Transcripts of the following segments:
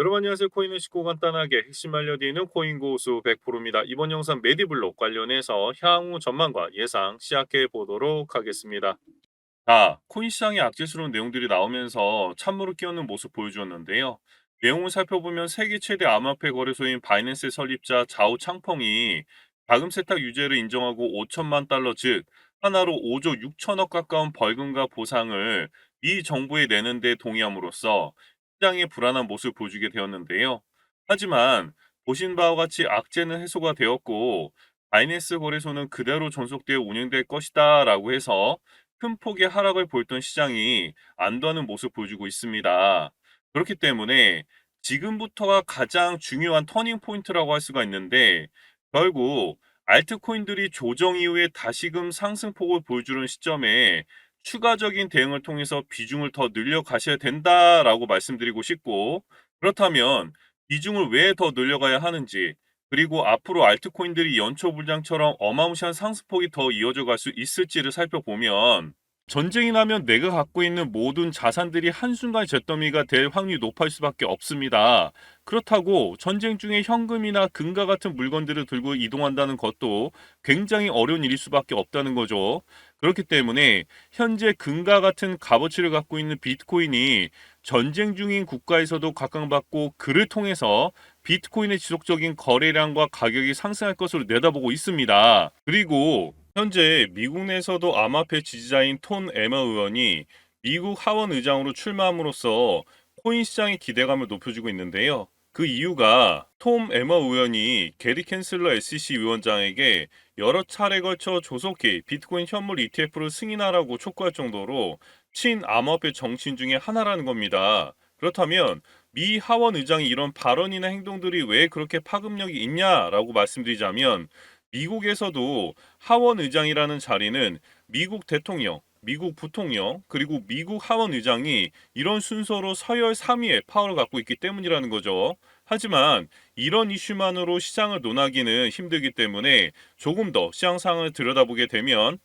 여러분 안녕하세요. 코인을 쉽고 간단하게 핵심 알려드리는 코인 고수 100%입니다. 이번 영상 메디블록 관련해서 향후 전망과 예상 시작해 보도록 하겠습니다. 자, 코인 시장에 악재스러운 내용들이 나오면서 찬물을 끼얹는 모습 보여주었는데요. 내용을 살펴보면 세계 최대 암호화폐 거래소인 바이낸스 설립자 자오 창펑이 자금 세탁 유죄를 인정하고 5천만 달러 즉 하나로 5조 6천억 가까운 벌금과 보상을 미 정부에 내는데 동의함으로써 시장의 불안한 모습을 보여주게 되었는데요. 하지만 보신 바와 같이 악재는 해소가 되었고 바이낸스 거래소는 그대로 존속되어 운영될 것이다 라고 해서 큰 폭의 하락을 보였던 시장이 안도하는 모습을 보여주고 있습니다. 그렇기 때문에 지금부터가 가장 중요한 터닝 포인트라고 할 수가 있는데 결국 알트코인들이 조정 이후에 다시금 상승폭을 보여주는 시점에 추가적인 대응을 통해서 비중을 더 늘려 가셔야 된다라고 말씀드리고 싶고 그렇다면 비중을 왜 더 늘려가야 하는지 그리고 앞으로 알트코인들이 연초 불장처럼 어마무시한 상승폭이 더 이어져 갈 수 있을지를 살펴보면 전쟁이 나면 내가 갖고 있는 모든 자산들이 한순간 잿더미가 될 확률이 높을 수밖에 없습니다. 그렇다고 전쟁 중에 현금이나 금과 같은 물건들을 들고 이동한다는 것도 굉장히 어려운 일일 수밖에 없다는 거죠. 그렇기 때문에 현재 금과 같은 값어치를 갖고 있는 비트코인이 전쟁 중인 국가에서도 각광받고 그를 통해서 비트코인의 지속적인 거래량과 가격이 상승할 것으로 내다보고 있습니다. 그리고 현재 미국 내에서도 암호화폐 지지자인 톤 에머 의원이 미국 하원 의장으로 출마함으로써 코인 시장의 기대감을 높여주고 있는데요. 그 이유가 톰 에머 의원이 게리 캔슬러 SEC 위원장에게 여러 차례 걸쳐 조속히 비트코인 현물 ETF를 승인하라고 촉구할 정도로 친암호화폐 정치인 중에 하나라는 겁니다. 그렇다면 미 하원 의장이 이런 발언이나 행동들이 왜 그렇게 파급력이 있냐라고 말씀드리자면 미국에서도 하원 의장이라는 자리는 미국 대통령, 미국 부통령, 그리고 미국 하원 의장이 이런 순서로 서열 3위의 파워를 갖고 있기 때문이라는 거죠. 하지만 이런 이슈만으로 시장을 논하기는 힘들기 때문에 조금 더 시장 상황을 들여다보게 되면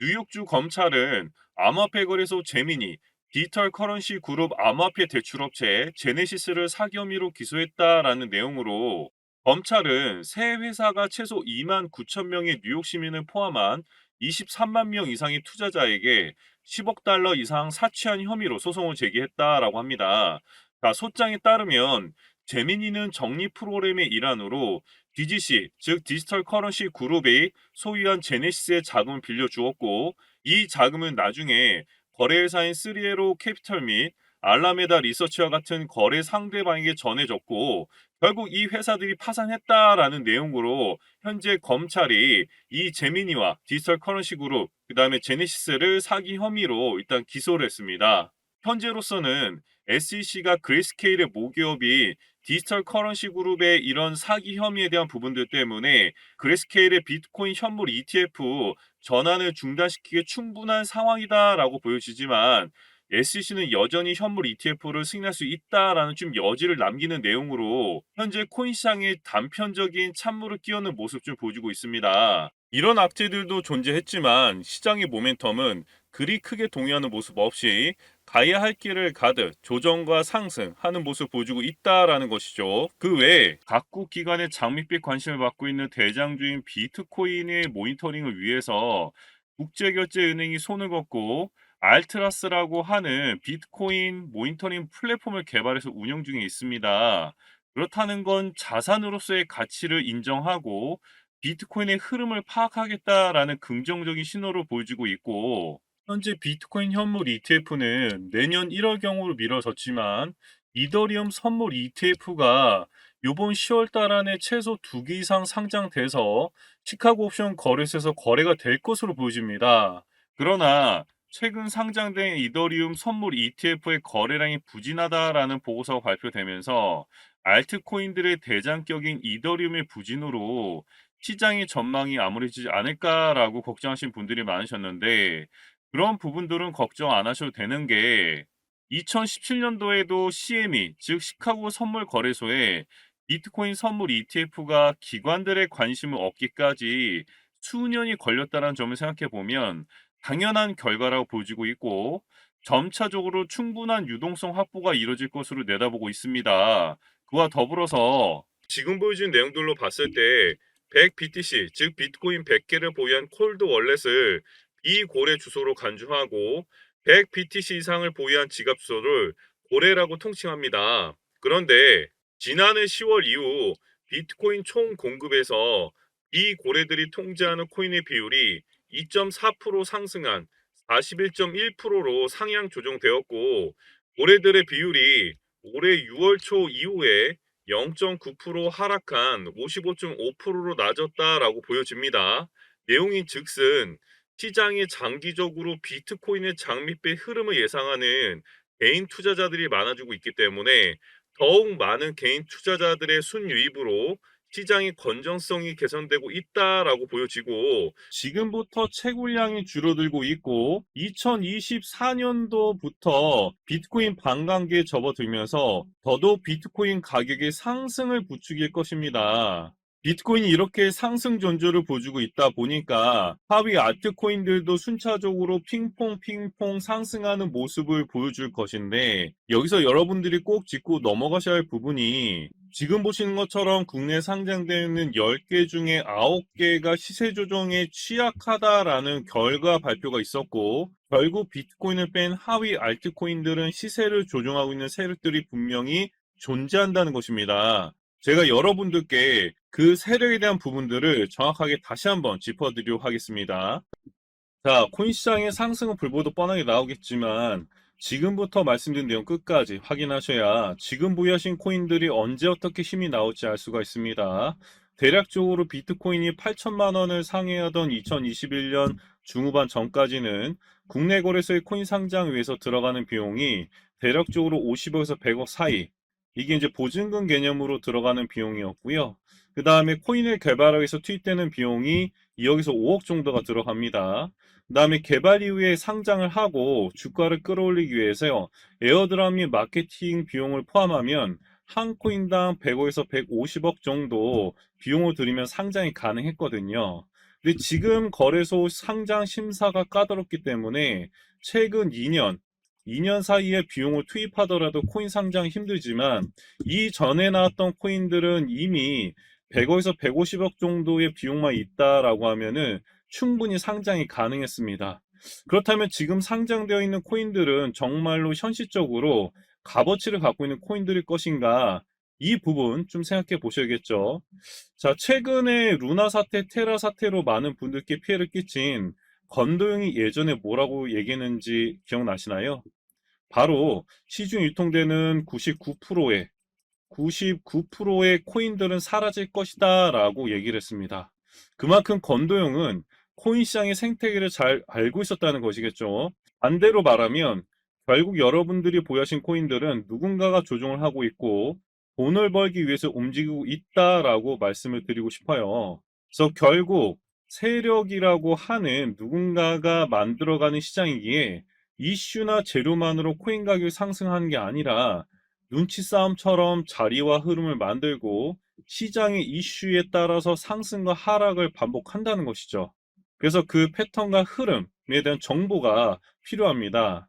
뉴욕주 검찰은 암호화폐 거래소 제미니 디지털 커런시 그룹 암호화폐 대출업체 제네시스를 사기 혐의로 기소했다라는 내용으로 검찰은 새 회사가 최소 2만 9천 명의 뉴욕 시민을 포함한 23만 명 이상의 투자자에게 10억 달러 이상 사취한 혐의로 소송을 제기했다라고 합니다. 자, 소장에 따르면 제미니는 정리 프로그램의 일환으로 DGC, 즉 디지털 커런시 그룹이 소유한 제네시스의 자금을 빌려주었고 이 자금은 나중에 거래회사인 3에로 캐피털 및 알라메다 리서치와 같은 거래 상대방에게 전해졌고 결국 이 회사들이 파산했다라는 내용으로 현재 검찰이 이 제미니와 디지털 커런시 그룹 그다음에 제네시스를 사기 혐의로 일단 기소를 했습니다. 현재로서는 SEC가 그레이스케일의 모기업이 디지털 커런시 그룹의 이런 사기 혐의에 대한 부분들 때문에 그레이스케일의 비트코인 현물 ETF 전환을 중단시키기 충분한 상황이다라고 보여지지만 SEC는 여전히 현물 ETF를 승인할 수 있다라는 좀 여지를 남기는 내용으로 현재 코인 시장에 단편적인 찬물을 끼얹는 모습 좀 보여주고 있습니다. 이런 악재들도 존재했지만 시장의 모멘텀은 그리 크게 동요하는 모습 없이 가야 할 길을 가듯 조정과 상승하는 모습 보여주고 있다라는 것이죠. 그 외에 각국 기관의 장밋빛 관심을 받고 있는 대장주인 비트코인의 모니터링을 위해서 국제결제은행이 손을 걷고 알트라스라고 하는 비트코인 모니터링 플랫폼을 개발해서 운영 중에 있습니다. 그렇다는 건 자산으로서의 가치를 인정하고 비트코인의 흐름을 파악하겠다라는 긍정적인 신호를 보여주고 있고 현재 비트코인 현물 ETF는 내년 1월경으로 미뤄졌지만 이더리움 선물 ETF가 이번 10월 달 안에 최소 2개 이상 상장돼서 시카고 옵션 거래소에서 거래가 될 것으로 보여집니다. 그러나 최근 상장된 이더리움 선물 ETF의 거래량이 부진하다라는 보고서가 발표되면서 알트코인들의 대장격인 이더리움의 부진으로 시장의 전망이 암울해지지 않을까라고 걱정하신 분들이 많으셨는데 그런 부분들은 걱정 안 하셔도 되는 게 2017년도에도 CME, 즉 시카고 선물 거래소에 비트코인 선물 ETF가 기관들의 관심을 얻기까지 수년이 걸렸다는 점을 생각해 보면 당연한 결과라고 보여지고 있고 점차적으로 충분한 유동성 확보가 이뤄질 것으로 내다보고 있습니다. 그와 더불어서 지금 보여준 내용들로 봤을 때 100BTC 즉 비트코인 100개를 보유한 콜드 월렛을 비고래 주소로 간주하고 100BTC 이상을 보유한 지갑 주소를 고래라고 통칭합니다. 그런데 지난해 10월 이후 비트코인 총 공급에서 비고래들이 통제하는 코인의 비율이 2.4% 상승한 41.1%로 상향 조정되었고 고래들의 비율이 올해 6월 초 이후에 0.9% 하락한 55.5%로 낮았다라고 보여집니다. 내용인 즉슨 시장이 장기적으로 비트코인의 장밋빛 흐름을 예상하는 개인 투자자들이 많아지고 있기 때문에 더욱 많은 개인 투자자들의 순유입으로 시장의 건전성이 개선되고 있다라고 보여지고 지금부터 채굴량이 줄어들고 있고 2024년도부터 비트코인 반감기에 접어들면서 더더욱 비트코인 가격의 상승을 부추길 것입니다. 비트코인이 이렇게 상승 전조를 보여주고 있다 보니까 하위 알트코인들도 순차적으로 핑퐁 핑퐁 상승하는 모습을 보여줄 것인데 여기서 여러분들이 꼭 짚고 넘어가셔야 할 부분이 지금 보시는 것처럼 국내 상장되어 있는 10개 중에 9개가 시세 조정에 취약하다라는 결과 발표가 있었고 결국 비트코인을 뺀 하위 알트코인들은 시세를 조정하고 있는 세력들이 분명히 존재한다는 것입니다. 제가 여러분들께 그 세력에 대한 부분들을 정확하게 다시 한번 짚어드리도록 하겠습니다. 자, 코인 시장의 상승은 불보듯 뻔하게 나오겠지만 지금부터 말씀드린 내용 끝까지 확인하셔야 지금 보유하신 코인들이 언제 어떻게 힘이 나올지 알 수가 있습니다. 대략적으로 비트코인이 8천만 원을 상회하던 2021년 중후반 전까지는 국내 거래소의 코인 상장 위해서 들어가는 비용이 대략적으로 50억에서 100억 사이 이게 이제 보증금 개념으로 들어가는 비용이었고요. 그 다음에 코인을 개발하기 위해서 투입되는 비용이 2억에서 5억 정도가 들어갑니다. 그 다음에 개발 이후에 상장을 하고 주가를 끌어올리기 위해서요. 에어드랍 및 마케팅 비용을 포함하면 한 코인당 100억에서 150억 정도 비용을 들이면 상장이 가능했거든요. 근데 지금 거래소 상장 심사가 까다롭기 때문에 최근 2년 2년 사이에 비용을 투입하더라도 코인 상장 힘들지만 이 전에 나왔던 코인들은 이미 100억에서 150억 정도의 비용만 있다라고 하면은 충분히 상장이 가능했습니다. 그렇다면 지금 상장되어 있는 코인들은 정말로 현실적으로 값어치를 갖고 있는 코인들일 것인가? 이 부분 좀 생각해 보셔야겠죠. 자, 최근에 루나 사태, 테라 사태로 많은 분들께 피해를 끼친 건도영이 예전에 뭐라고 얘기했는지 기억나시나요? 바로 시중 유통되는 99%의 99%의 코인들은 사라질 것이다 라고 얘기를 했습니다. 그만큼 건도영은 코인 시장의 생태계를 잘 알고 있었다는 것이겠죠. 반대로 말하면 결국 여러분들이 보유하신 코인들은 누군가가 조종을 하고 있고 돈을 벌기 위해서 움직이고 있다라고 말씀을 드리고 싶어요. 그래서 결국 세력이라고 하는 누군가가 만들어가는 시장이기에 이슈나 재료만으로 코인 가격이 상승하는 게 아니라 눈치 싸움처럼 자리와 흐름을 만들고 시장의 이슈에 따라서 상승과 하락을 반복한다는 것이죠. 그래서 그 패턴과 흐름에 대한 정보가 필요합니다.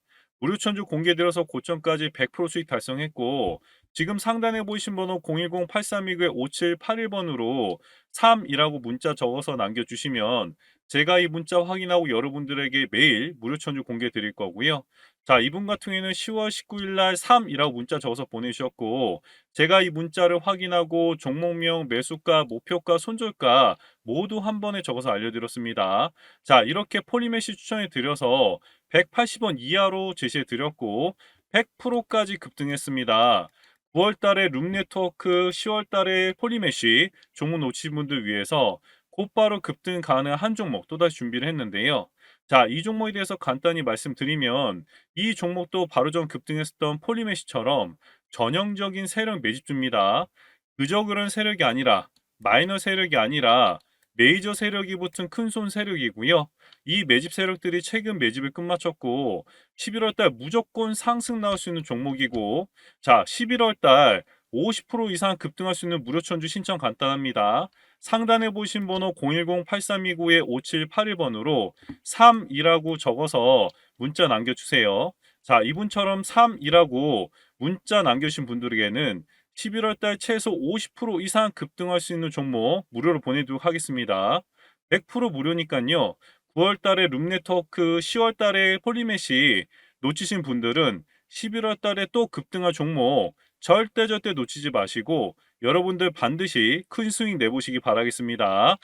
무료천주 공개되어서 고점까지 100% 수익 달성했고 지금 상단에 보이신 번호 010-8329-5781번으로 3이라고 문자 적어서 남겨주시면 제가 이 문자 확인하고 여러분들에게 매일 무료천주 공개 드릴 거고요. 자, 이분 같은 경우에는 10월 19일 날 3이라고 문자 적어서 보내주셨고 제가 이 문자를 확인하고 종목명, 매수가, 목표가, 손절가 모두 한 번에 적어서 알려드렸습니다. 자, 이렇게 폴리메시 추천해 드려서 180원 이하로 제시해 드렸고 100%까지 급등했습니다. 9월 달에 룸네트워크, 10월 달에 폴리메시 종목 놓치신 분들 위해서 곧바로 급등 가능한 한 종목 또다시 준비를 했는데요. 자, 이 종목에 대해서 간단히 말씀드리면 이 종목도 바로 전 급등했었던 폴리메시처럼 전형적인 세력 매집주입니다. 그저 그런 세력이 아니라 마이너 세력이 아니라 메이저 세력이 붙은 큰손 세력이고요. 이 매집 세력들이 최근 매집을 끝마쳤고 11월 달 무조건 상승 나올 수 있는 종목이고 자 11월 달 50% 이상 급등할 수 있는 무료 천주 신청 간단합니다. 상단에 보신 번호 010-8329-5781번으로 3이라고 적어서 문자 남겨주세요. 자 이분처럼 3이라고 문자 남겨주신 분들에게는 11월 달 최소 50% 이상 급등할 수 있는 종목 무료로 보내도록 하겠습니다. 100% 무료니까요. 9월 달에 룸네트워크, 10월 달에 폴리메시 놓치신 분들은 11월 달에 또 급등할 종목 절대 절대 놓치지 마시고 여러분들 반드시 큰 수익 내보시기 바라겠습니다.